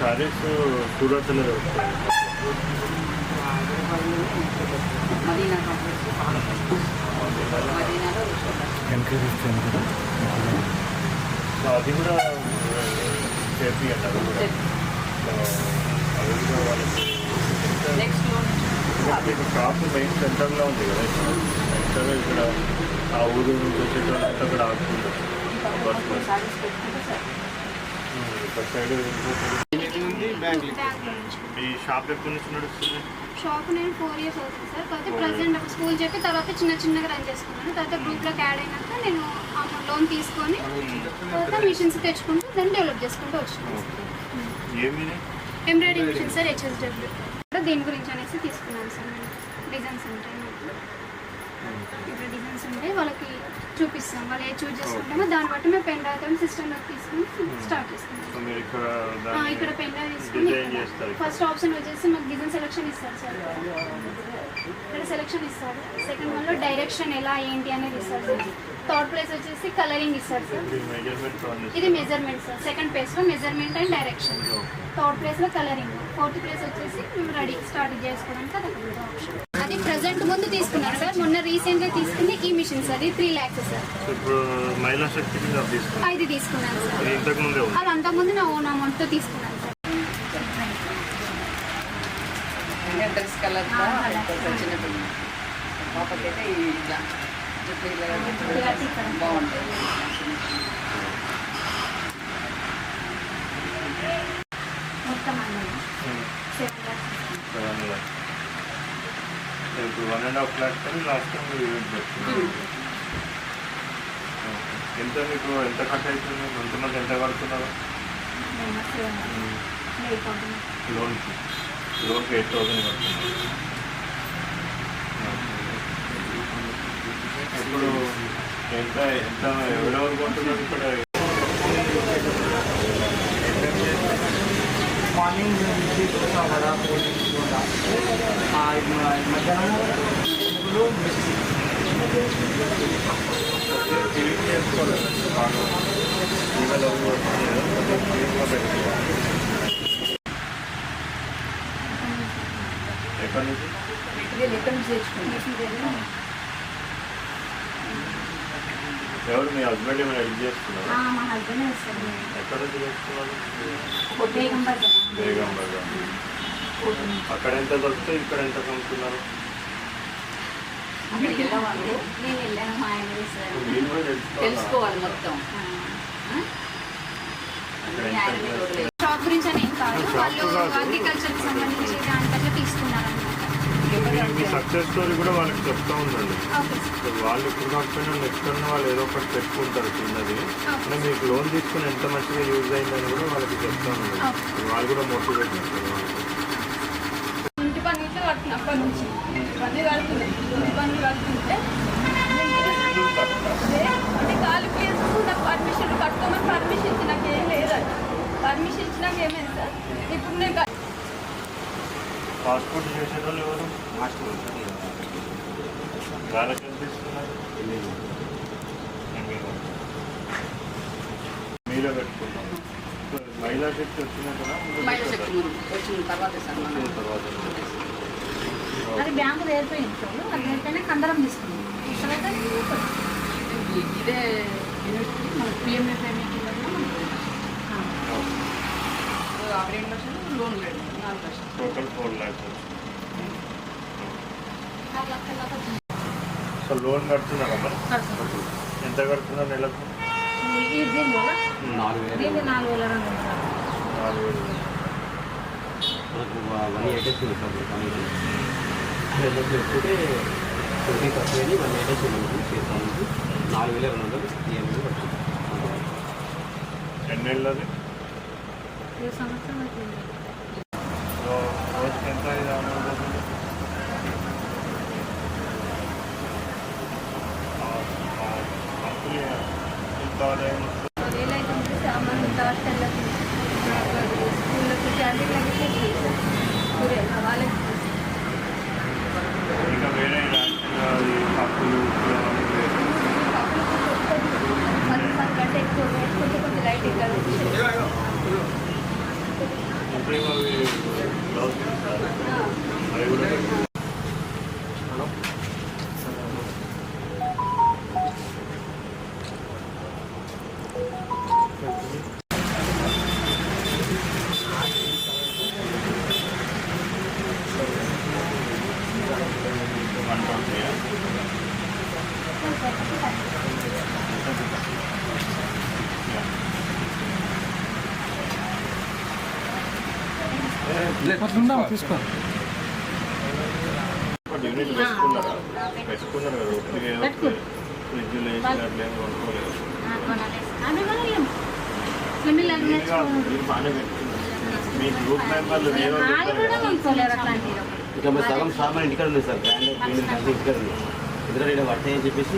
Complex మదీనాలో encourage so అది కూడా చేపి అన్నారు కూడా. అది కూడా వాళ్ళకి షాప్ మెయిన్ సెంటర్లో ఉంది కదా సెంటర్ ఇక్కడ ఆ ఊరు నుంచి వచ్చేటోళ్ళంతా అక్కడ బస్సులో. సారీస్ పెట్టుకుంటే షాప్ ఎప్పటి నుంచి నడుస్తుంది? షాప్ నేను ఫోర్ ఇయర్స్ అవుతుంది సార్. కాకపోతే ప్రజెంట్ ఒక స్కూల్ చెప్పి తర్వాత చిన్న చిన్నగా రన్ చేసుకున్నాను. తర్వాత గ్రూప్లోకి యాడ్ అయినాక నేను లోన్ తీసుకొని తర్వాత మిషన్స్ తెచ్చుకుంటూ దాన్ని డెవలప్ చేసుకుంటూ వచ్చినాను. ఏమి ఎంబ్రాయిడింగ్ మిషన్ సార్ హెచ్ఎస్డబ్ల్యూ దీని గురించి అనేసి తీసుకున్నాను సార్ నేను. డిజైన్స్ ఉంటాయి నాకు ఇక్కడ డిజైన్స్ ఉంటాయి వాళ్ళకి చూపిస్తాం వాళ్ళు ఏ చూస్ చేసుకుంటామో దాన్ని బట్టి మేము పెన్ డ్రైవ్ సిస్టంలోకి తీసుకుని స్టార్ట్ మీరు ఇక్కడ పెన్ డ్రైవ్ తీసుకుని ఫస్ట్ ఆప్షన్ వచ్చేసి మాకు డిజైన్ సెలెక్షన్ ఇస్తారు సార్. ఇక్కడ సెలెక్షన్ ఇస్తారు. సెకండ్ వన్లో డైరెక్షన్ ఎలా ఏంటి అనేది ఇస్తారు సార్. థర్డ్ ప్లేస్ వచ్చేసి కలరింగ్ ఇస్తారు సార్. ఇది మెజర్మెంట్ సార్. సెకండ్ ప్లేస్లో మెజర్మెంట్ అండ్ డైరెక్షన్ థర్డ్ ప్లేస్లో కలరింగ్ ఫోర్త్ ప్లేస్ వచ్చేసి మేము రెడీ స్టార్ట్ చేసుకోవడానికి అది ఆప్షన్ ప్రజెంట్ ముందు తీసుకున్నాను సార్. మొన్న రీసెంట్గా తీసుకుంది ఈ మిషన్ సార్. ఇది త్రీ ల్యాక్స్ సార్. ఇప్పుడు మహిళా శక్తి ఇది తీసుకున్నాను సార్. ఇది ఇంతకు ముందే అది నా ఓన్ అమౌంట్తో తీసుకున్నాను సార్. డ్రెస్ కలర్ చిన్న పాపకైతే ఈ ఇట్లా. బాగుంటాయి మొత్తం అన్నది సెవెన్ ల్యాక్స్ సెవెన్ ల్యాక్స్ ఇప్పుడు వన్ అండ్ హాఫ్ ల్యాక్స్ అని లాస్ట్ టైం మీరు యూజ్ పెట్టుకున్నారు ఎంత మీకు ఎంత ఖర్చు అవుతుంది? కొంతమంది ఎంత కడుతున్నారు? లోన్కి. లోన్కి ఎయిట్ థౌసండ్ కడుతున్నారు. ఇప్పుడు ఎంత ఎంత ఎవరెవరు కొంటున్నారు? ఇక్కడ ఈవెన్ అవి వస్తున్నాయి కదా, కొంచెం క్లీన్గా పెట్టుకోవాలి ఎక్కడి నుంచి ఎవరు మీ హస్బెండ్ ఏమైనా హెల్ప్ చేస్తున్నారా? మా హస్బెండ్ వస్తారు ఎక్కడ నుంచి చేస్తున్నారు? బేగం బజార్ బేగం బజార్ అక్కడ ఎంత ఇక్కడ ఎంత కొనుక్కున్నారు తెలుసుకోవాలి? మొత్తం. షాప్ గురించి అని ఏం కాదు. వాళ్ళు. అగ్రికల్చర్కి సంబంధించి దాంట్లో తీసుకున్నారు మీ- సక్సెస్ స్టోరీ కూడా వాళ్ళకి చెప్తా ఉండండి. సో వాళ్ళు ఇప్పుడు కాకపోయినా నెక్స్ట్ టైం వాళ్ళు ఏదో ఒకటి పెట్టుకుంటారు చిన్నది. అంటే మీకు లోన్ తీసుకుని ఎంత మంచిగా యూజ్ అయిందని కూడా వాళ్ళకి చెప్తా ఉండండి. వాళ్ళు కూడా మోటివేట్ చేస్తారు వాళ్ళకి. ఇంటి పని నుంచి. పాస్పోర్ట్ చేసే వాళ్ళు ఎవరు వాళ్ళకి ఎంత ఇస్తున్నారు మీరు. మీరే పెట్టుకున్నాం మహిళా శక్తి వచ్చినా కదా? తర్వాత సార్ మనం. వచ్చిన తర్వాత అది బ్యాంకు కందరం తీసుకున్నాం ఇదే యూనివర్సిటీ మన లక్షలు? లోన్ లేదు నాలుగు లక్షలు. Total four lakhs so loan కడుతున్నారా మరి? ఎంత కడుతున్నారు నెలకు? ఈ దీనిలో నాలుగు వేలు. దీన్ని నాలుగు వేల రెండు వందలు? నాలుగు వేలు. మనకు వన్ ఎయిట్ వచ్చింది ట్వంటీ వచ్చింది చేస్తాం నాలుగు వేల రెండు వందలు ఈఎంఐ పడుతుంది ఎన్నేళ్ళది సంవత్సరం రోజుకి ఎంత ఇది అమౌంట్ అవుతుంది మంత్లీ ఎంత ఆదాయం వస్తుంది వేలు అయితే సామాన్ హాస్టల్లకి స్కూళ్ళకి క్యాంటీన్లకి వాళ్ళకి అట్లున్నాము తీసుకో. ఇంకా సగం సామాన్ ఇక్కడ ఉంది సార్. బ్రాండ్ ఇక్కడ ఉంది. ఎందుకంటే ఇక్కడ చెప్పేసి